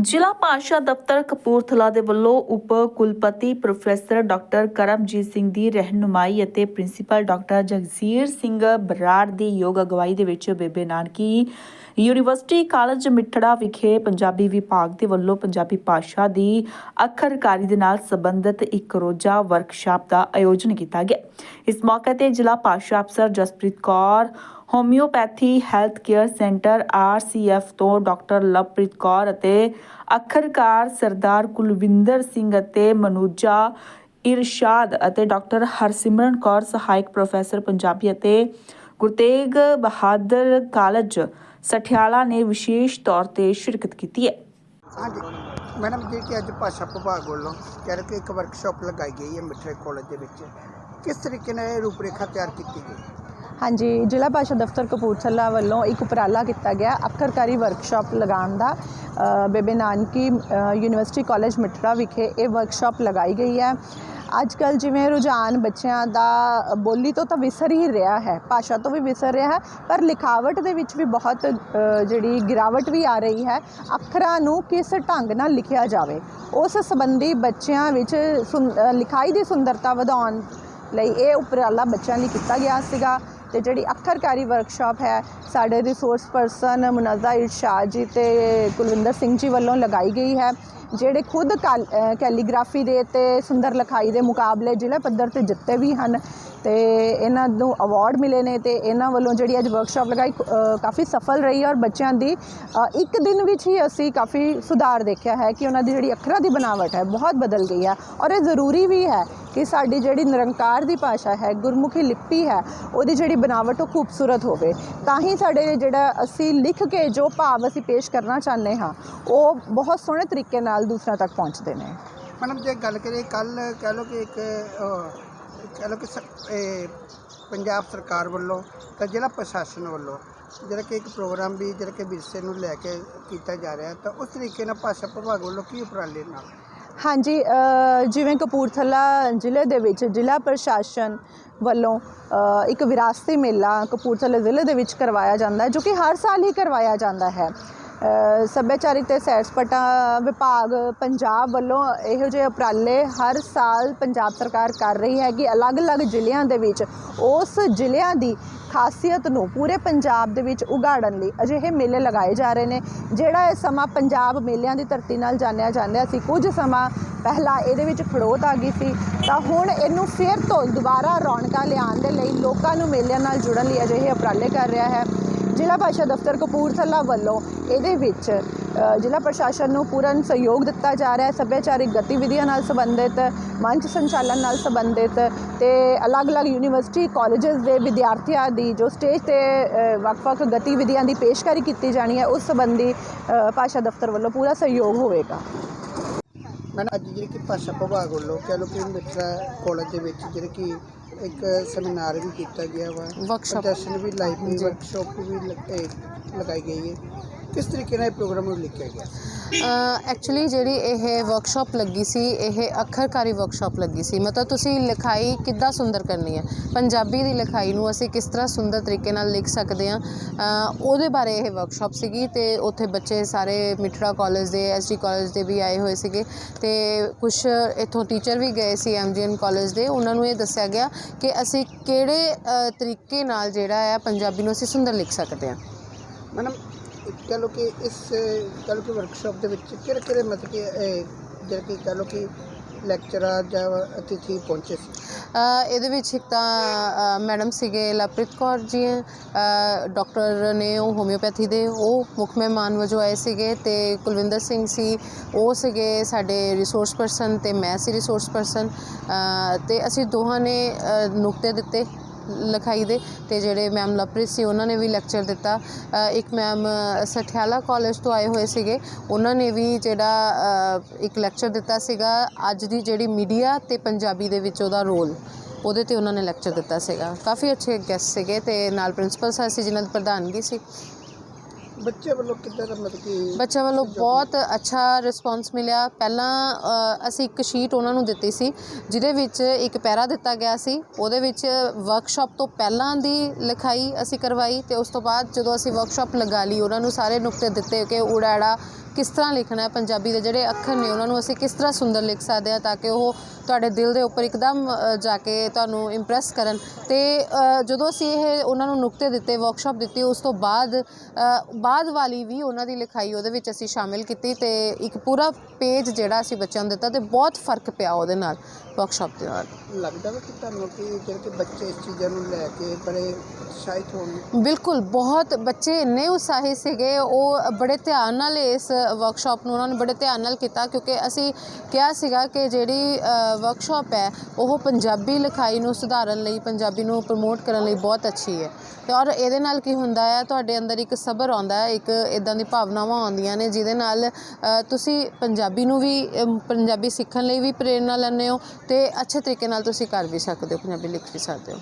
ਜ਼ਿਲ੍ਹਾ ਪਾਸ਼ਾ ਦਫ਼ਤਰ ਕਪੂਰਥਲਾ ਦੇ ਵੱਲੋਂ ਉਪ ਕੁਲਪਤੀ ਪ੍ਰੋਫੈਸਰ ਡਾਕਟਰ ਕਰਮਜੀਤ ਸਿੰਘ ਦੀ ਰਹਿਨੁਮਾਈ ਅਤੇ ਪ੍ਰਿੰਸੀਪਲ ਡਾਕਟਰ ਜਗਜ਼ੀਰ ਸਿੰਘ ਬਰਾੜ ਦੀ ਯੋਗ ਅਗਵਾਈ ਦੇ ਵਿੱਚ ਬੇਬੇ ਨਾਨਕੀ ਯੂਨੀਵਰਸਿਟੀ ਕਾਲਜ ਮਿੱਠੜਾ ਵਿਖੇ ਪੰਜਾਬੀ ਵਿਭਾਗ ਦੇ ਵੱਲੋਂ ਪੰਜਾਬੀ ਭਾਸ਼ਾ ਦੀ ਅੱਖਰਕਾਰੀ ਦੇ ਨਾਲ ਸੰਬੰਧਿਤ ਇੱਕ ਰੋਜ਼ਾ ਵਰਕਸ਼ਾਪ ਦਾ ਆਯੋਜਨ ਕੀਤਾ ਗਿਆ। ਇਸ ਮੌਕੇ ਤੇ ਜ਼ਿਲ੍ਹਾ ਭਾਸ਼ਾ ਅਫਸਰ Jaspreet Kaur homeopathy health care centre RCF ਤੋਂ ਡਾਕਟਰ ਲਵਪ੍ਰੀਤ ਕੌਰ ਅਤੇ ਅੱਖਰਕਾਰ ਸਰਦਾਰ ਕੁਲਵਿੰਦਰ ਸਿੰਘ ਅਤੇ ਮਨੂਜਾ ਇਰਸ਼ਾਦ ਅਤੇ ਡਾਕਟਰ ਹਰਸਿਮਰਨ ਕੌਰ, ਸਹਾਇਕ ਪ੍ਰੋਫੈਸਰ ਪੰਜਾਬੀ ਅਤੇ ਗੁਰਤੇਗ ਬਹਾਦਰ ਕਾਲਜ ਸਠਿਆਲਾ ਨੇ ਵਿਸ਼ੇਸ਼ ਤੌਰ ਤੇ ਸ਼ਿਰਕਤ ਕੀਤੀ ਹੈ। ਹਾਂਜੀ। ਮੈਡਮ ਜੀ, ਕਿ ਅੱਜ ਭਾਸ਼ਾ ਵਿਭਾਗ ਵੱਲੋਂ ਕਹਿ ਕਿ ਇੱਕ ਵਰਕਸ਼ਾਪ ਲਗਾਈ ਗਈ ਹੈ ਮਿੱਠੇ ਕਾਲਜ ਦੇ ਵਿੱਚ। ਕਿਸ ਤਰੀਕੇ ਨਾਲ ਇਹ ਰੂਪਰੇਖਾ ਤਿਆਰ ਕੀਤੀ ਗਈ? ਹਾਂਜੀ, ਜ਼ਿਲ੍ਹਾ ਭਾਸ਼ਾ ਦਫ਼ਤਰ ਕਪੂਰਥਲਾ ਵੱਲੋਂ ਇੱਕ ਉਪਰਾਲਾ ਕੀਤਾ ਗਿਆ, ਅੱਖਰਕਾਰੀ ਵਰਕਸ਼ਾਪ ਲਗਾਉਣ ਦਾ। ਬੇਬੇ ਨਾਨਕੀ ਯੂਨੀਵਰਸਿਟੀ ਕਾਲਜ ਮਿੱਠੜਾ ਵਿਖੇ ਇਹ ਵਰਕਸ਼ਾਪ ਲਗਾਈ ਗਈ ਹੈ। ਅੱਜ ਕੱਲ ਜਿਵੇਂ ਰੁਝਾਨ ਬੱਚਿਆਂ ਦਾ, ਬੋਲੀ ਤੋਂ ਤਾਂ ਵਿਸਰ ਹੀ ਰਿਹਾ ਹੈ, ਭਾਸ਼ਾ ਤੋਂ ਵੀ ਵਿਸਰ ਰਿਹਾ ਹੈ, ਪਰ ਲਿਖਾਵਟ ਦੇ ਵਿੱਚ ਵੀ ਬਹੁਤ ਜਿਹੜੀ ਗਿਰਾਵਟ ਵੀ ਆ ਰਹੀ ਹੈ, ਅੱਖਰਾਂ ਨੂੰ ਕਿਸ ਢੰਗ ਨਾਲ ਲਿਖਿਆ ਜਾਵੇ, ਉਸ ਸੰਬੰਧੀ ਬੱਚਿਆਂ ਵਿੱਚ ਸੁੰ- ਲਿਖਾਈ ਦੀ ਸੁੰਦਰਤਾ ਵਧਾਉਣ ਲਈ ਇਹ ਉਪਰਾਲਾ ਬੱਚਿਆਂ ਲਈ ਕੀਤਾ ਗਿਆ ਸੀਗਾ। ਤੇ ਜਿਹੜੀ ਅੱਖਰਕਾਰੀ ਵਰਕਸ਼ਾਪ ਹੈ, ਸਾਡੇ ਰਿਸੋਰਸ ਪਰਸਨ ਮੁਨੱਜ਼ਾ ਇਰਸ਼ਾਦ ਜੀ ਤੇ ਕੁਲਵਿੰਦਰ ਸਿੰਘ ਜੀ ਵੱਲੋਂ ਲਗਾਈ ਗਈ ਹੈ, ਜਿਹੜੇ ਖੁਦ ਕਾਲ- ਕੈਲੀਗ੍ਰਾਫੀ ਦੇ ਤੇ ਸੁੰਦਰ ਲਿਖਾਈ ਦੇ ਮੁਕਾਬਲੇ ਜ਼ਿਲ੍ਹਾ ਪੱਧਰ ਤੇ ਜਿੱਤੇ ਵੀ ਹਨ। ਤੇ ਇਹਨਾਂ ਨੂੰ ਅਵਾਰਡ ਮਿਲੇ ਨੇ ਤੇ ਇਹਨਾਂ ਵੱਲੋਂ ਜਿਹੜੀ ਅੱਜ ਵਰਕਸ਼ਾਪ ਲਗਾਈ ਕਾਫੀ ਸਫਲ ਰਹੀ ਹੈ ਔਰ ਬੱਚਿਆਂ ਦੀ ਇੱਕ ਦਿਨ ਵਿੱਚ ਹੀ ਅਸੀਂ ਕਾਫੀ ਸੁਧਾਰ ਦੇਖਿਆ ਹੈ ਕਿ ਉਹਨਾਂ ਦੀ ਜਿਹੜੀ ਅੱਖਰਾਂ ਦੀ ਬਣਾਵਟ ਹੈ ਬਹੁਤ ਬਦਲ ਗਈ ਹੈ ਔਰ ਇਹ ਜ਼ਰੂਰੀ ਵੀ ਹੈ ਕਿ ਸਾਡੀ ਜਿਹੜੀ ਨਿਰੰਕਾਰ ਦੀ ਭਾਸ਼ਾ ਹੈ, ਗੁਰਮੁਖੀ ਲਿਪੀ ਹੈ, ਉਹਦੀ ਜਿਹੜੀ ਬਣਾਵਟ ਉਹ ਖੂਬਸੂਰਤ ਹੋਵੇ। ਤਾਂ ਹੀ ਸਾਡੇ ਜਿਹੜਾ ਅਸੀਂ ਲਿਖ ਕੇ ਜੋ ਭਾਵ ਅਸੀਂ ਪੇਸ਼ ਕਰਨਾ ਚਾਹੁੰਦੇ ਹਾਂ, ਉਹ ਬਹੁਤ ਸੋਹਣੇ ਤਰੀਕੇ ਨਾਲ ਦੂਸਰਿਆਂ ਤੱਕ ਪਹੁੰਚਦੇ ਨੇ। ਮੈਡਮ, ਜੇ ਗੱਲ ਕਰੀਏ ਕੱਲ ਕਹਿ ਲਓ ਕਿ ਇੱਕ ਕਹਿ ਲਓ ਕਿ ਸ- ਇਹ ਪੰਜਾਬ ਸਰਕਾਰ ਵੱਲੋਂ ਤਾਂ ਜ਼ਿਲ੍ਹਾ ਪ੍ਰਸ਼ਾਸਨ ਵੱਲੋਂ ਜਿਹੜਾ ਕਿ ਇੱਕ ਪ੍ਰੋਗਰਾਮ ਵੀ ਜਿਹੜਾ ਕਿ ਵਿਰਸੇ ਨੂੰ ਲੈ ਕੇ ਕੀਤਾ ਜਾ ਰਿਹਾ ਤਾਂ ਉਸ ਤਰੀਕੇ ਨਾਲ ਭਾਸ਼ਾ ਵਿਭਾਗ ਵੱਲੋਂ ਕੀ ਉਪਰਾਲੇ ਨਾਲ ਹਾਂਜੀ ਅ, ਜਿਵੇਂ ਕਪੂਰਥਲਾ ਜ਼ਿਲ੍ਹੇ ਦੇ ਵਿੱਚ ਜ਼ਿਲ੍ਹਾ ਪ੍ਰਸ਼ਾਸਨ ਵੱਲੋਂ ਅ, ਇੱਕ ਵਿਰਾਸਤੀ ਮੇਲਾ ਕਪੂਰਥਲਾ ਜ਼ਿਲ੍ਹੇ ਦੇ ਵਿੱਚ ਕਰਵਾਇਆ ਜਾਂਦਾ ਹੈ ਜੋ ਕਿ ਹਰ ਸਾਲ ਹੀ ਕਰਵਾਇਆ ਜਾਂਦਾ ਹੈ। ਸੱਭਿਆਚਾਰਿਕ ਤੇ ਸੈਰ ਸਪਾਟਾ ਵਿਭਾਗ ਪੰਜਾਬ ਵੱਲੋਂ ਇਹੋ ਜਿਹੇ ਉਪਰਾਲੇ ਹਰ ਸਾਲ ਪੰਜਾਬ ਸਰਕਾਰ ਕਰ ਰਹੀ ਹੈ ਕਿ ਅਲੱਗ-ਅਲੱਗ ਜ਼ਿਲ੍ਹਿਆਂ ਦੇ ਵਿੱਚ ਉਸ ਜ਼ਿਲ੍ਹਿਆਂ ਦੀ ਖਾਸੀਅਤ ਨੂੰ ਪੂਰੇ ਪੰਜਾਬ ਦੇ ਵਿੱਚ ਉਗਾੜਨ ਲਈ ਅਜਿਹੇ ਮੇਲੇ ਲਗਾਏ ਜਾ ਰਹੇ ਨੇ, ਜਿਹੜਾ ਇਹ ਸਮਾਂ ਪੰਜਾਬ ਮੇਲਿਆਂ ਦੀ ਧਰਤੀ ਨਾਲ ਜਾਣਿਆ ਜਾਂਦਾ ਸੀ। ਕੁਝ ਸਮਾਂ ਪਹਿਲਾਂ ਇਹਦੇ ਵਿੱਚ ਖੜੋਤ ਆ ਗਈ ਸੀ, ਤਾਂ ਹੁਣ ਇਹਨੂੰ ਫਿਰ ਤੋਂ ਦੁਬਾਰਾ ਰੌਣਕਾਂ ਲਿਆਉਣ ਦੇ ਲਈ ਲੋਕਾਂ ਨੂੰ ਮੇਲਿਆਂ ਨਾਲ ਜੁੜਨ ਲਈ ਅਜਿਹੇ ਉਪਰਾਲੇ ਕਰ ਰਿਹਾ ਹੈ। ਜ਼ਿਲ੍ਹਾ ਭਾਸ਼ਾ ਦਫ਼ਤਰ ਕਪੂਰਥਲਾ ਵੱਲੋਂ ਇਹਦੇ ਵਿੱਚ ਜ਼ਿਲ੍ਹਾ ਪ੍ਰਸ਼ਾਸਨ ਨੂੰ ਪੂਰਨ ਸਹਿਯੋਗ ਦਿੱਤਾ ਜਾ ਰਿਹਾ ਹੈ, ਸੱਭਿਆਚਾਰਿਕ ਗਤੀਵਿਧੀਆਂ ਨਾਲ ਸੰਬੰਧਿਤ, ਮੰਚ ਸੰਚਾਲਨ ਨਾਲ ਸੰਬੰਧਿਤ ਤੇ ਅਲੱਗ-ਅਲੱਗ ਯੂਨੀਵਰਸਿਟੀ ਕਾਲਜਸ ਦੇ ਵਿਦਿਆਰਥੀਆਂ ਦੀ ਜੋ ਸਟੇਜ ਤੇ ਵੱਖ-ਵੱਖ ਗਤੀਵਿਧੀਆਂ ਦੀ ਪੇਸ਼ਕਾਰੀ ਕੀਤੀ ਜਾਣੀ ਹੈ, ਉਸ ਸੰਬੰਧੀ ਭਾਸ਼ਾ ਦਫ਼ਤਰ ਵੱਲੋਂ ਪੂਰਾ ਸਹਿਯੋਗ ਹੋਵੇਗਾ। ਮੈਡਮ, ਅੱਜ ਜਿਹੜੀ ਕਿ ਭਾਸ਼ਾ ਵਿਭਾਗ ਵੱਲੋਂ ਕਹਿ ਲਓ ਕਿ ਮਿੱਠੜਾ ਕਾਲਜ ਦੇ ਵਿੱਚ ਜਿਹੜੇ ਕਿ ਇੱਕ ਸੈਮੀਨਾਰ ਵੀ ਕੀਤਾ ਗਿਆ ਵਾ Workshop। ਪ੍ਰਦਰਸ਼ਨ ਵੀ ਲਾਈਵ ਵਰਕਸ਼ਾਪ ਵੀ ਲ- ਇਹ ਲਗਾਈ ਗਈ ਹੈ। ਕਿਸ ਤਰੀਕੇ ਨਾਲ ਇਹ ਪ੍ਰੋਗਰਾਮ ਨੂੰ ਲਿਖਿਆ ਗਿਆ? ਐਕਚੁਅਲੀ ਜਿਹੜੀ ਇਹ ਵਰਕਸ਼ਾਪ ਲੱਗੀ ਸੀ, ਇਹ ਅੱਖਰਕਾਰੀ ਵਰਕਸ਼ਾਪ ਲੱਗੀ ਸੀ। ਮਤਲਬ ਤੁਸੀਂ ਲਿਖਾਈ ਕਿੱਦਾਂ ਸੁੰਦਰ ਕਰਨੀ ਹੈ? ਪੰਜਾਬੀ ਦੀ ਲਿਖਾਈ ਨੂੰ ਅਸੀਂ ਕਿਸ ਤਰ੍ਹਾਂ ਸੁੰਦਰ ਤਰੀਕੇ ਨਾਲ ਲਿਖ ਸਕਦੇ ਹਾਂ? ਉਹਦੇ ਬਾਰੇ ਇਹ ਵਰਕਸ਼ਾਪ ਸੀਗੀ ਤੇ ਉੱਥੇ ਬੱਚੇ ਸਾਰੇ ਮਿੱਠੜਾ ਕਾਲਜ ਦੇ ਐਸਡੀ ਕਾਲਜ ਦੇ ਵੀ ਆਏ ਹੋਏ ਸੀਗੇ। ਤੇ ਕੁਝ ਇੱਥੋਂ ਟੀਚਰ ਵੀ ਗਏ ਸੀ ਐਮਜੀਐਨ ਕਾਲਜ ਦੇ। ਉਹਨਾਂ ਨੂੰ ਇਹ ਦੱਸਿਆ ਗਿਆ ਕਿ ਅਸੀਂ ਕਿਹੜੇ ਤਰੀਕੇ ਨਾਲ ਜਿਹੜਾ ਹੈ ਪੰਜਾਬੀ ਨੂੰ ਅਸੀਂ ਸੁੰਦਰ ਲਿਖ ਸਕਦੇ ਹਾਂ। ਮੈਡਮ ਕਹਿ ਲਓ ਕਿ ਇਸ ਕਹਿ ਲਓ ਕਿ ਵਰਕਸ਼ਾਪ ਦੇ ਵਿੱਚ ਕਿਹੜੇ ਕਿਹੜੇ ਮਤਲਬ ਕਿ ਇਹ ਕਿ ਕਹਿ ਲਓ ਕਿ ਲੈਕਚਰਰ ਜਾਂ ਅਤਿਥੀ ਪਹੁੰਚੇ ਸੀ? ਅ, ਇਹਦੇ ਵਿੱਚ ਇੱਕ ਤਾਂ ਮੈਡਮ ਸੀਗੇ ਲਵਪ੍ਰੀਤ ਕੌਰ ਜੀ ਅ, ਡਾਕਟਰ ਨੇ ਉਹ ਹੋਮਿਓਪੈਥੀ ਦੇ ਉਹ ਮੁੱਖ ਮਹਿਮਾਨ ਵਜੋਂ ਆਏ ਸੀਗੇ ਤੇ ਕੁਲਵਿੰਦਰ ਸਿੰਘ ਸੀ ਉਹ ਸੀਗੇ ਸਾਡੇ ਰਿਸੋਰਸ ਪਰਸਨ ਤੇ ਮੈਂ ਸੀ ਰਿਸੋਰਸ ਪਰਸਨ ਤੇ ਅਸੀਂ ਦੋਹਾਂ ਨੇ ਅ, ਨੁਕਤੇ ਦਿੱਤੇ। ਲਿਖਾਈ ਦੇ ਤੇ ਜਿਹੜੇ ਮੈਮ ਲਵਪ੍ਰੀਤ ਸੀ, ਉਹਨਾਂ ਨੇ ਵੀ ਲੈਕਚਰ ਦਿੱਤਾ। ਇੱਕ ਮੈਮ ਸਠਿਆਲਾ ਕਾਲਜ ਤੋਂ ਆਏ ਹੋਏ ਸੀਗੇ, ਉਹਨਾਂ ਨੇ ਵੀ ਜਿਹੜਾ ਇੱਕ ਲੈਕਚਰ ਦਿੱਤਾ ਸੀਗਾ ਅੱਜ ਦੀ ਜਿਹੜੀ ਮੀਡੀਆ ਤੇ ਪੰਜਾਬੀ ਦੇ ਵਿੱਚ ਉਹਦਾ ਰੋਲ ਉਹਦੇ ਤੇ ਉਹਨਾਂ ਨੇ ਲੈਕਚਰ ਦਿੱਤਾ ਸੀਗਾ। ਕਾਫੀ ਅੱਛੇ ਗੈਸਟ ਸੀਗੇ ਤੇ ਨਾਲ ਪ੍ਰਿੰਸੀਪਲ ਸਰ ਸੀ, ਜਿਨ੍ਹਾਂ ਦੀ ਪ੍ਰਧਾਨਗੀ ਸੀ। ਬੱਚੇ ਵੱਲੋਂ ਕਿੱਦਾਂ ਦਾ ਮਤਲਬ ਕਿ ਬੱਚਿਆਂ ਵੱਲੋਂ ਬਹੁਤ ਅੱਛਾ ਰਿਸਪੌਂਸ ਮਿਲਿਆ। ਪਹਿਲਾਂ ਅ, ਅਸੀਂ ਇੱਕ ਸ਼ੀਟ ਉਹਨਾਂ ਨੂੰ ਦਿੱਤੀ ਸੀ ਜਿਹਦੇ ਵਿੱਚ ਇੱਕ ਪੈਰਾ ਦਿੱਤਾ ਗਿਆ ਸੀ। ਉਹਦੇ ਵਿੱਚ ਵਰਕਸ਼ਾਪ ਤੋਂ ਪਹਿਲਾਂ ਦੀ ਲਿਖਾਈ ਅਸੀਂ ਕਰਵਾਈ ਤੇ ਉਸ ਤੋਂ ਬਾਅਦ ਜਦੋਂ ਅਸੀਂ ਵਰਕਸ਼ਾਪ ਲਗਾ ਲਈ ਉਹਨਾਂ ਨੂੰ ਸਾਰੇ ਨੁਕਤੇ ਦਿੱਤੇ ਕਿ ਊੜਾ ਕਿਸ ਤਰ੍ਹਾਂ ਲਿਖਣਾ ਹੈ ਪੰਜਾਬੀ ਦੇ ਜਿਹੜੇ ਅੱਖਰ ਨੇ ਉਹਨਾਂ ਨੂੰ ਅਸੀਂ ਕਿਸ ਤਰ੍ਹਾਂ ਸੁੰਦਰ ਲਿਖ ਸਕਦੇ ਹਾਂ ਤਾਂ ਕਿ ਉਹ ਤੁਹਾਡੇ ਦਿਲ ਦੇ ਉੱਪਰ ਇੱਕਦਮ ਜਾ ਕੇ ਤੁਹਾਨੂੰ ਇੰਪ੍ਰੈਸ ਕਰਨ। ਤੇ ਜਦੋਂ ਅਸੀਂ ਇਹ ਉਹਨਾਂ ਨੂੰ ਨੁਕਤੇ ਦਿੱਤੇ ਵਰਕਸ਼ਾਪ ਦਿੱਤੀ ਉਸ ਤੋਂ ਬਾਅਦ ਬਾਅਦ ਵਾਲੀ ਵੀ ਉਹਨਾਂ ਦੀ ਲਿਖਾਈ ਉਹਦੇ ਵਿੱਚ ਅਸੀਂ ਸ਼ਾਮਿਲ ਕੀਤੀ ਤੇ ਇੱਕ ਪੂਰਾ ਪੇਜ ਜਿਹੜਾ ਅਸੀਂ ਬੱਚਿਆਂ ਨੂੰ ਦਿੱਤਾ ਤੇ ਬਹੁਤ ਫ਼ਰਕ ਪਿਆ ਉਹਦੇ ਨਾਲ ਵਰਕਸ਼ਾਪ ਦੇ ਨਾਲ। ਲੱਗਦਾ ਵਾ ਕਿ ਤੁਹਾਨੂੰ ਕਿ ਜਿਹੜੇ ਕਿ ਬੱਚੇ ਇਸ ਚੀਜ਼ਾਂ ਨੂੰ ਲੈ ਕੇ ਬੜੇ ਉਤਸ਼ਾਹਿਤ ਹੋਣ ਬਿਲਕੁਲ ਬਹੁਤ ਬੱਚੇ ਇੰਨੇ ਉਤਸ਼ਾਹਿਤ ਸੀਗੇ ਉਹ ਬੜੇ ਧਿਆਨ ਨਾਲ ਇਸ ਵਰਕਸ਼ਾਪ ਨੂੰ ਉਹਨਾਂ ਨੇ ਬੜੇ ਧਿਆਨ ਨਾਲ ਕੀਤਾ ਕਿਉਂਕਿ ਅਸੀਂ ਕਿਹਾ ਸੀਗਾ ਕਿ ਜਿਹੜੀ ਵਰਕਸ਼ਾਪ ਹੈ, ਉਹ ਪੰਜਾਬੀ ਲਿਖਾਈ ਨੂੰ ਸੁਧਾਰਨ ਲਈ, ਪੰਜਾਬੀ ਨੂੰ ਪ੍ਰਮੋਟ ਕਰਨ ਲਈ ਬਹੁਤ ਅੱਛੀ ਹੈ। ਤੇ ਔਰ ਇਹਦੇ ਨਾਲ ਕੀ ਹੁੰਦਾ ਹੈ, ਤੁਹਾਡੇ ਅੰਦਰ ਇੱਕ ਸਬਰ ਆਉਂਦਾ ਹੈ, ਇੱਕ ਇਦਾਂ ਦੀ ਭਾਵਨਾਵਾਂ ਆਉਂਦੀਆਂ ਨੇ ਜਿਹਦੇ ਨਾਲ ਤੁਸੀਂ ਪੰਜਾਬੀ ਨੂੰ ਵੀ ਪੰਜਾਬੀ ਸਿੱਖਣ ਲਈ ਵੀ ਪ੍ਰੇਰਨਾ ਲੈਂਦੇ ਹੋ ਤੇ ਅੱਛੇ ਤਰੀਕੇ ਨਾਲ ਤੁਸੀਂ ਕਰ ਵੀ ਸਕਦੇ ਹੋ, ਪੰਜਾਬੀ ਲਿਖ ਵੀ ਸਕਦੇ ਹੋ।